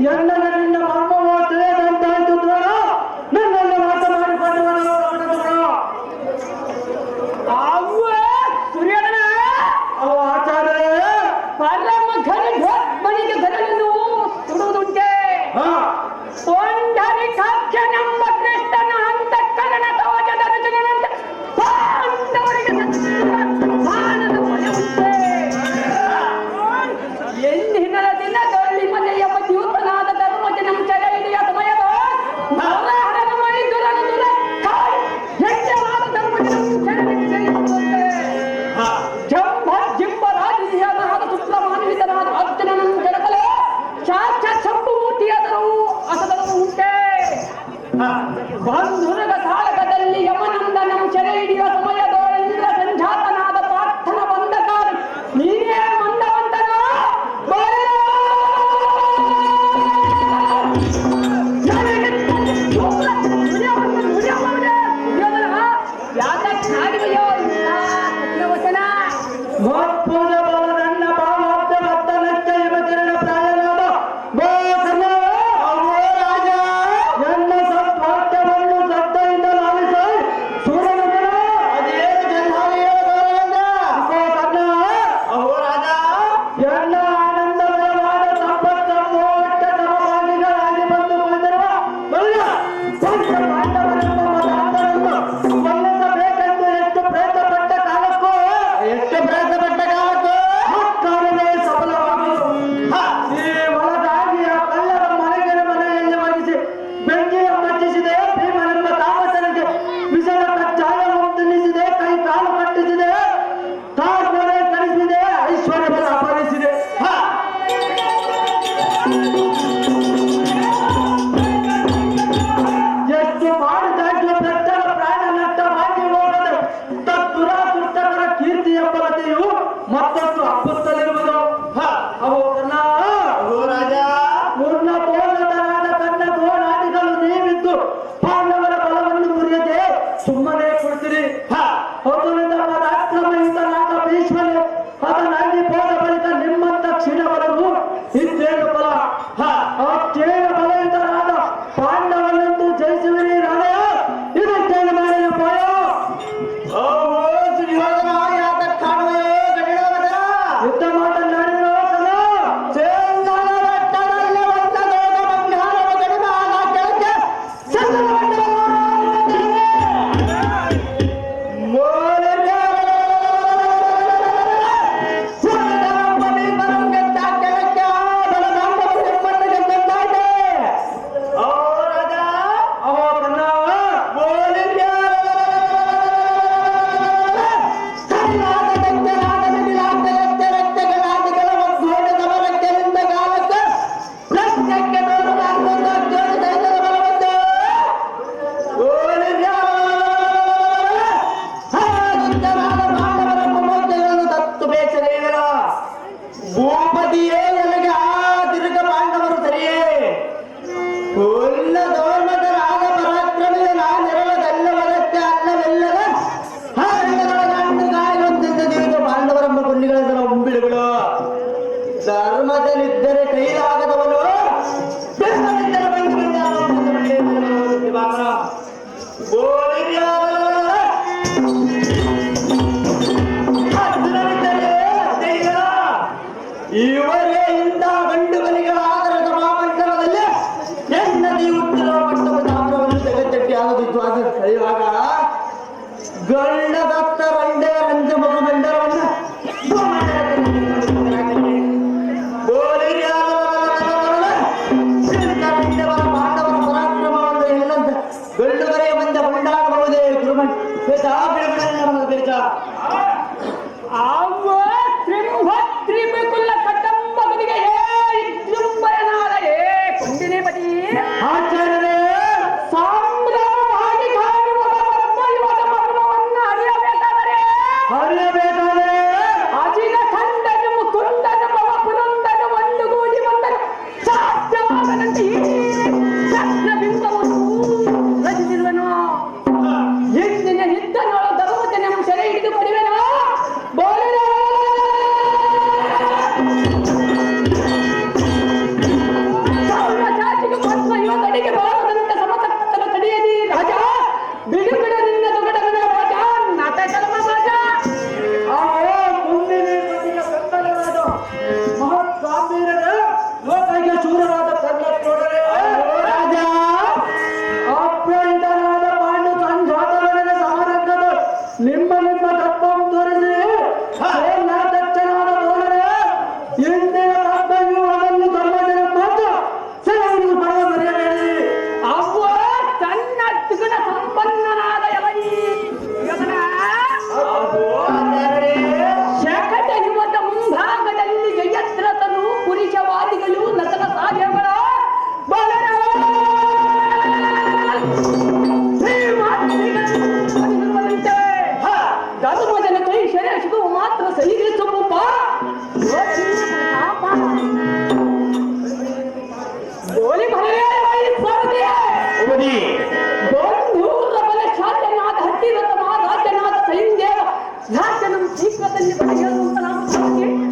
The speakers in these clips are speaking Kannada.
The other తెలుగులో ధర్మతలిద్దరి కైలా इसका धन्यवाद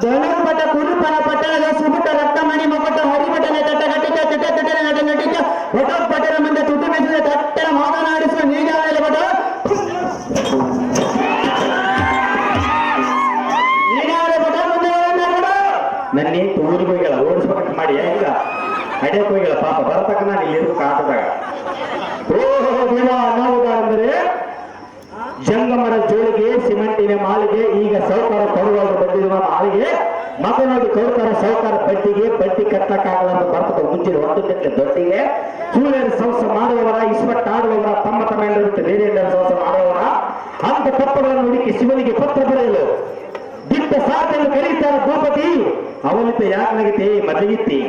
Then ಬಡ್ಡಿಗೆ ಬಡ್ಡಿ ಕಟ್ಟಕ್ಕಾಗಲಾರ ಬರ್ತದೆ ಮುಂಚಿನ ಒಂದಕ್ಕೆ ದೊಡ್ಡಿಗೆ ಸೂರ್ಯನ ಸಂಸ ಮಾಡುವವರ ಇಸ್ಪಟ್ಟ ಆಡುವವರ ತಮ್ಮ ತಮ್ಮ ಇರುತ್ತೆ ಬೇರೆ ಸಂಸ್ಥೆ ಮಾಡುವವರ ಅಂತ ತಪ್ಪಗಳನ್ನು ಹುಡುಕಿ ಶಿವನಿಗೆ ಪತ್ರ ಬರೆಯಲು. ದಿಟ್ಟ ಸಾಧನೆ ಕರೀತಾರ ಭೂಪತಿ ಅವನಿತ ಯಾಕನಾಗಿತ್ತೆ ಮದಗಿತ್ತಿ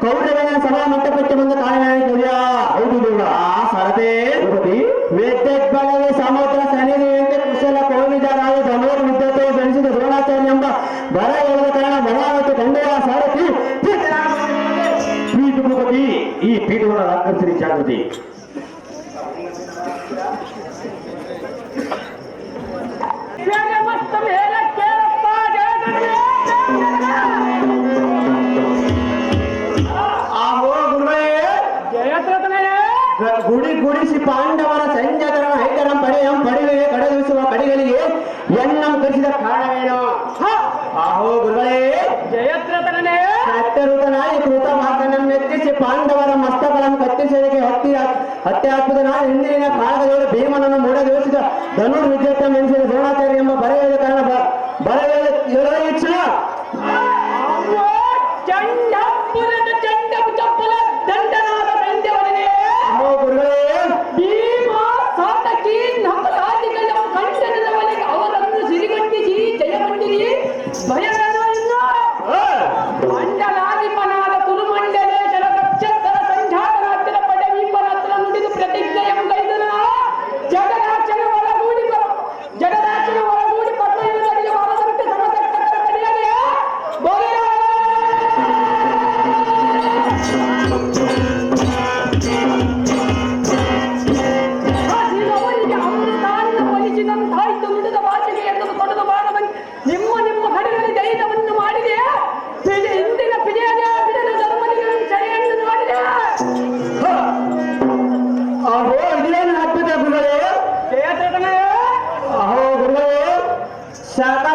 ಕೌರವನ ಸಭಾ ಮಂಟಪಕ್ಕೆ ಬಂದ ಕಾರಣ ಸರತೆ ಕಳುಹಿಸಿದರ ಕಾರಣವೇನು? ಆಹೋ ಗುರುಗಳೇ ಜಯತ್ರತನೇ ಸತ್ಯರುತನಾಗಿ ಕೃತ ಮಾತನ್ನು ಮೆತ್ತಿಸಿ ಪಾಂಡವರ ಮಸ್ತಕಗಳನ್ನು ಕತ್ತಿಸಲಿಕ್ಕೆ ಹತ್ತಿ ಹತ್ಯೆ ಹಾಕುವುದನಾಗಿ ಹಿಂದಿನ ಕಾಲದ ಭೀಮನನ್ನು ಮೂಡಗೊಳಿಸಿದ ಧನುರ್ ವಿದ್ಯುತ್ತ ಮೆಣಸಿದ ದ್ರೋಣಾಚಾರ್ಯ ಎಂಬ ಬರೆಯ ಕಾರಣ ಬರೆಯ ಇಚ್ಛಾ. Siapa